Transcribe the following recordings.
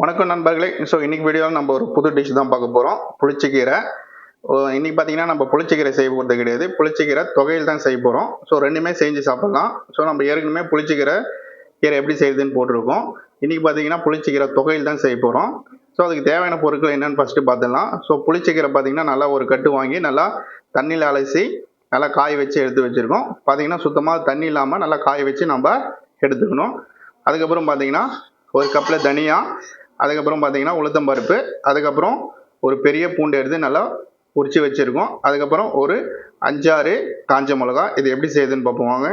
வணக்கம் நண்பர்களே. ஸோ இன்னைக்கு வீடியோவில் நம்ம ஒரு புது டிஷ் தான் பார்க்க போகிறோம் புளிச்சக்கீரை. இன்றைக்கி இன்னைக்கு பார்த்தீங்கன்னா நம்ம புளிச்சிக்கீரை செய்ய போகிறது கிடையாது. புளிச்சிக்கீரை தொகையில் தான் செய்ய போகிறோம் ஸோ ரெண்டுமே செஞ்சு சாப்பிட்லாம். ஸோ நம்ம ஏற்கனவே புளிச்சிக்கீரை கீரை எப்படி செய்யுதுன்னு போட்டிருக்கோம். இன்னைக்கு பார்த்தீங்கன்னா புளிச்சிக்கீரை தொகையில் தான் செய்ய போகிறோம் ஸோ அதுக்கு தேவையான பொருட்கள் என்னென்னு ஃபஸ்ட்டு பார்த்துடலாம். ஸோ புளிச்சிக்கீரை பார்த்தீங்கன்னா நல்லா ஒரு கட்டு வாங்கி நல்லா தண்ணியில் அலசி நல்லா காய வச்சு எடுத்து வச்சுருக்கோம். பார்த்தீங்கன்னா சுத்தமாக தண்ணி இல்லாமல் நல்லா காய வச்சு நம்ம எடுத்துக்கணும். அதுக்கப்புறம் பார்த்தீங்கன்னா ஒரு கப்பில் தனியாக அதுக்கப்புறம் பார்த்தீங்கன்னா உளுத்தம்பருப்பு அதுக்கப்புறம் ஒரு பெரிய பூண்டு எடுத்து நல்லா உரிச்சு வச்சுருக்கோம். அதுக்கப்புறம் ஒரு அஞ்சாறு காஞ்ச மிளகா இது எப்படி செய்யுதுன்னு பார்ப்போம். வாங்க.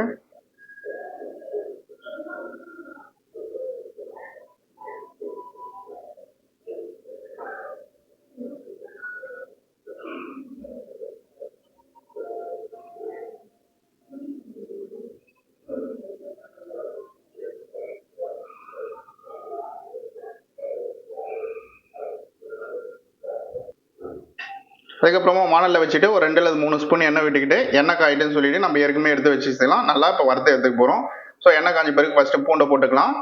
அதுக்கப்புறமா வானலில் வச்சுட்டு ஒரு ரெண்டு அல்லது மூணு ஸ்பூன் எண்ணெய் விட்டுக்கிட்டு எண்ணெய் காயிட்டுன்னு சொல்லிட்டு நம்ம ஏற்கனவே எடுத்து வச்சுக்கலாம் நல்லா இப்போ வறுத்து எடுத்துக்க போகிறோம் ஸோ எண்ணெய் காஞ்ச பிறகு ஃபஸ்ட்டு பூண்டை போட்டுக்கலாம்.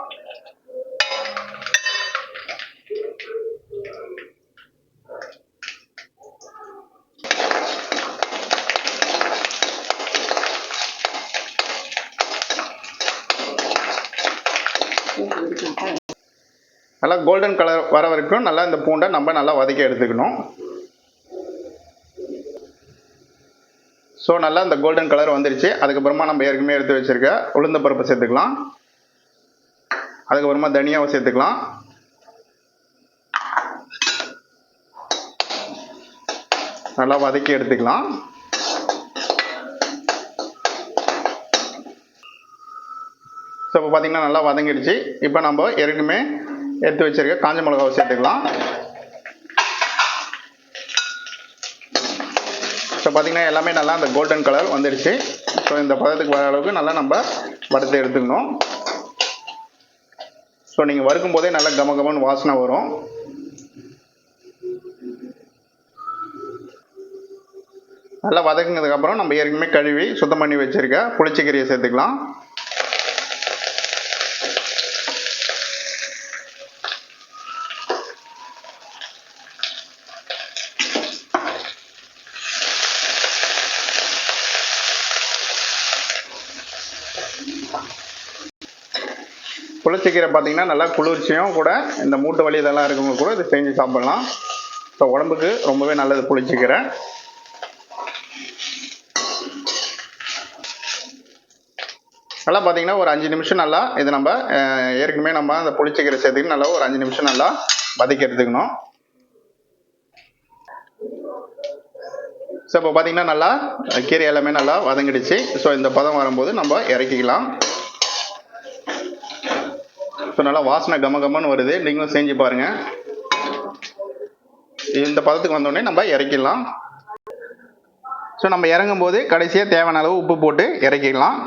நல்லா கோல்டன் கலர் வர வரைக்கும் நல்லா இந்த பூண்டை நம்ம நல்லா வதக்கி எடுத்துக்கணும். ஸோ நல்லா இந்த கோல்டன் கலர் வந்துருச்சு. அதுக்கப்புறமா நம்ம ஏற்கனவே எடுத்து வச்சிருக்க உளுந்த பருப்பு சேர்த்துக்கலாம். அதுக்கப்புறமா தனியாவை சேர்த்துக்கலாம். நல்லா வதக்கி எடுத்துக்கலாம். ஸோ இப்போ பார்த்தீங்கன்னா நல்லா வதங்கிடுச்சு. இப்போ நம்ம ஏற்கனவே எடுத்து வச்சிருக்க காஞ்ச மிளகாவை சேர்த்துக்கலாம். ஸோ பார்த்தீங்கன்னா எல்லாமே நல்லா அந்த கோல்டன் கலர் வந்துடுச்சு ஸோ இந்த பதத்துக்கு வர அளவுக்கு நல்லா நம்ம வறுத்து எடுத்துக்கணும். ஸோ நீங்கள் வறுக்கும் போதே நல்லா கம கமன்னு வாசனை வரும். நல்லா வதக்குனதுக்கப்புறம் நம்ம ஏற்கனவே கழுவி சுத்தம் பண்ணி வச்சுருக்க புளிச்சக்கீரையை சேர்த்துக்கலாம். புளிச்சக்கீரை பார்த்தீங்கன்னா நல்லா குளிர்ச்சியும் கூட இந்த மூட்டு வலி இதெல்லாம் இருக்கவங்க கூட இது செஞ்சு சாப்பிடலாம். ஸோ உடம்புக்கு ரொம்பவே நல்லது புளிச்சக்கீரை நல்லா பார்த்தீங்கன்னா ஒரு அஞ்சு நிமிஷம் நல்லா இது நம்ம ஏற்கனவே நம்ம அந்த புளிச்சக்கீரை சேர்த்துக்கிட்டு நல்லா ஒரு அஞ்சு நிமிஷம் நல்லா வதக்கி எடுத்துக்கணும் ஸோ இப்போ பார்த்தீங்கன்னா நல்லா கீரை எல்லாமே நல்லா வதங்கிடுச்சு. ஸோ இந்த பதம் வரும்போது நம்ம இறக்கிக்கலாம். ஸோ நல்லா வாசனை கம கமன்னு வருது. நீங்களும் செஞ்சு பாருங்க. இந்த பதத்துக்கு வந்தோடனே நம்ம இறக்கிடலாம். ஸோ நம்ம இறங்கும் போது கடைசியாக தேவையான அளவு உப்பு போட்டு இறக்கிக்கலாம்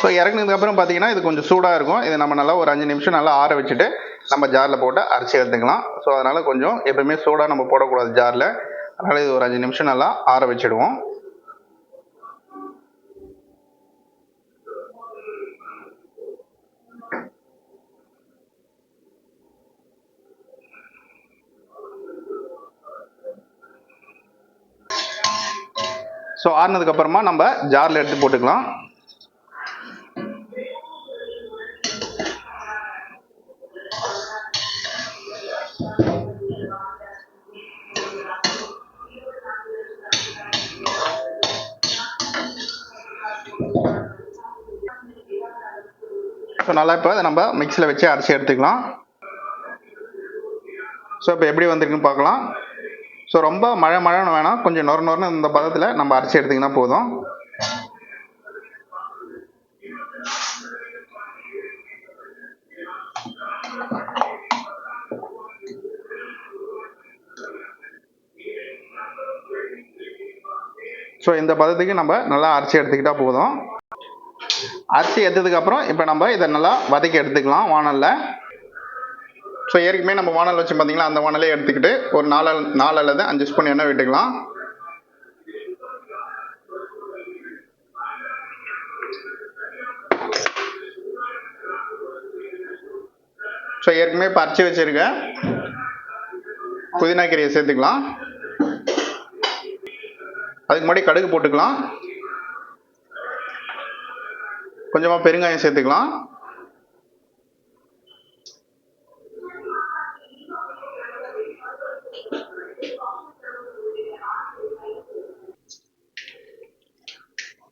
ஸோ இறங்கினதுக்கப்புறம் பார்த்தீங்கன்னா இது கொஞ்சம் சூடாக இருக்கும். இது நம்ம நல்லா ஒரு அஞ்சு நிமிஷம் நல்லா ஆற வச்சுட்டு நம்ம ஜாரில் போட்டு அரைச்சி எடுத்துக்கலாம். ஸோ அதனால் கொஞ்சம் எப்பவுமே சூடாக நம்ம போடக்கூடாது ஜாரில் அதனால் இது ஒரு அஞ்சு நிமிஷம் நல்லா ஆற வச்சிடுவோம். ஸோ ஆறுனதுக்கப்புறமா நம்ம ஜாரில் எடுத்து போட்டுக்கலாம். ஸோ நல்லா இப்போ நம்ம மிக்சியில் வச்சு அரைச்சி எடுத்துக்கலாம். ஸோ இப்போ எப்படி வந்திருக்குன்னு பார்க்கலாம். ஸோ ரொம்ப மழை மழைன்னு வேணாம். கொஞ்சம் நொர நொரன்னு இந்த பதத்தில் நம்ம அரைச்சி எடுத்திங்கன்னா போதும். ஸோ இந்த பதத்துக்கு நம்ம நல்லா அரைச்சி எடுத்துக்கிட்டால் போதும். அரிசி எடுத்ததுக்கப்புறம் இப்போ நம்ம இதை நல்லா வதக்கி எடுத்துக்கலாம் வானலில். ஸோ ஏற்கனவே நம்ம வானல் வச்சு பார்த்தீங்களா அந்த வானலே எடுத்துக்கிட்டு ஒரு நாலு நாலு அல்லது அஞ்சு ஸ்பூன் எண்ணெய் விட்டுக்கலாம். ஸோ ஏற்கனவே பறிச்சு வச்சுருக்க புதினா கீரையை சேர்த்துக்கலாம். அதுக்கு முன்னாடி கடுகு போட்டுக்கலாம். கொஞ்சமாக பெருங்காயம் சேர்த்துக்கலாம்.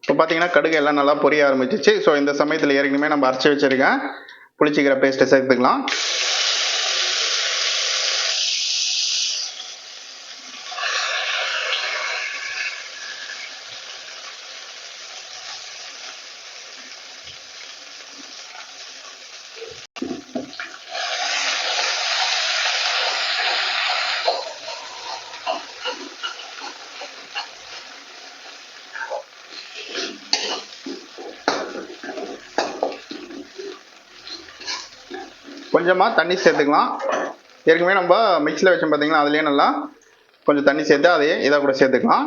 இப்போ பார்த்தீங்கன்னா கடுகு எல்லாம் நல்லா பொரிய ஆரம்பிச்சிச்சு. ஸோ இந்த சமயத்தில் ஏற்கனவே நம்ம அரைச்சி வச்சிருக்கேன் புளிச்சிக்கிற பேஸ்ட்டை சேர்த்துக்கலாம். கொஞ்சமாக தண்ணி சேர்த்துக்கலாம். ஏற்கனவே நம்ம மிக்சியில் வச்சோம் பார்த்தீங்கன்னா அதுலேயே நல்லா கொஞ்சம் தண்ணி சேர்த்து அதையே இதை கூட சேர்த்துக்கலாம்.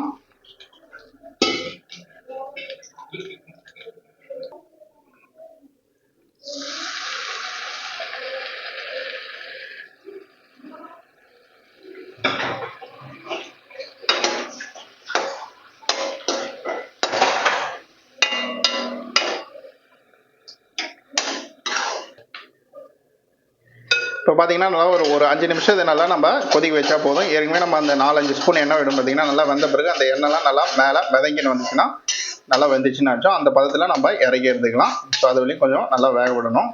பார்த்தீங்கன்னா நல்லா ஒரு ஒரு அஞ்சு நிமிஷம் இதை நல்லா நம்ம கொதிக்க வச்சா போதும். ஏற்கனவே நம்ம அந்த நாலஞ்சு ஸ்பூன் எண்ணெய் விடும் பார்த்தீங்கன்னா நல்லா வந்த பிறகு அந்த எண்ணெய்லாம் நல்லா மேலே விதங்கின்னு வந்துச்சுன்னா நல்லா வெந்துச்சுன்னு அந்த பதத்தில் நம்ம இறக்கி எடுத்துக்கலாம். ஸோ அது வரையும் கொஞ்சம் நல்லா வேக விடணும்.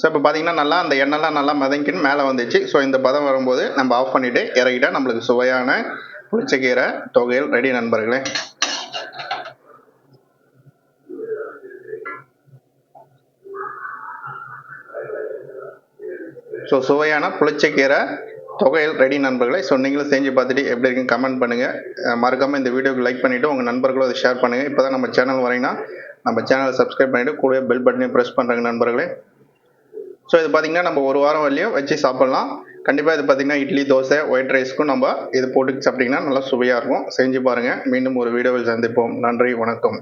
ஸோ இப்போ பார்த்தீங்கன்னா நல்லா அந்த எண்ணெய்லாம் நல்லா மிதங்கின்னு மேலே வந்துச்சு. ஸோ இந்த பதம் வரும்போது நம்ம ஆஃப் பண்ணிவிட்டு இறக்கிட்டால் நம்மளுக்கு சுவையான புளிச்சக்கீரை தொகையில் ரெடி நண்பர்களே. ஸோ சுவையான புளிச்சக்கீரை தொகையில் ரெடி நண்பர்களை. ஸோ நீங்களும் செஞ்சு பார்த்துட்டு எப்படி இருக்குன்னு கமெண்ட் பண்ணுங்கள் மறக்காமல் இந்த வீடியோக்கு லைக் பண்ணிவிட்டு உங்கள் நண்பர்களும் அதை ஷேர் பண்ணுங்கள் இப்போ தான் நம்ம சேனல் வரீங்கன்னா நம்ம சேனலை சப்ஸ்கிரைப் பண்ணிவிட்டு கூடவே பெல் பட்டனையும் ப்ரெஸ் பண்ணுறாங்க நண்பர்களே. ஸோ இது பார்த்திங்கன்னா நம்ம ஒரு வாரம் வரலையும் வச்சு சாப்பிட்லாம். கண்டிப்பாக இது பார்த்திங்கன்னா இட்லி தோசை ஒயிட் ரைஸ்க்கும் நம்ம இது போட்டு சாப்பிட்டிங்கன்னா நல்லா சுவையாக இருக்கும். செஞ்சு பாருங்கள் மீண்டும் ஒரு வீடியோவில் சந்திப்போம். நன்றி வணக்கம்.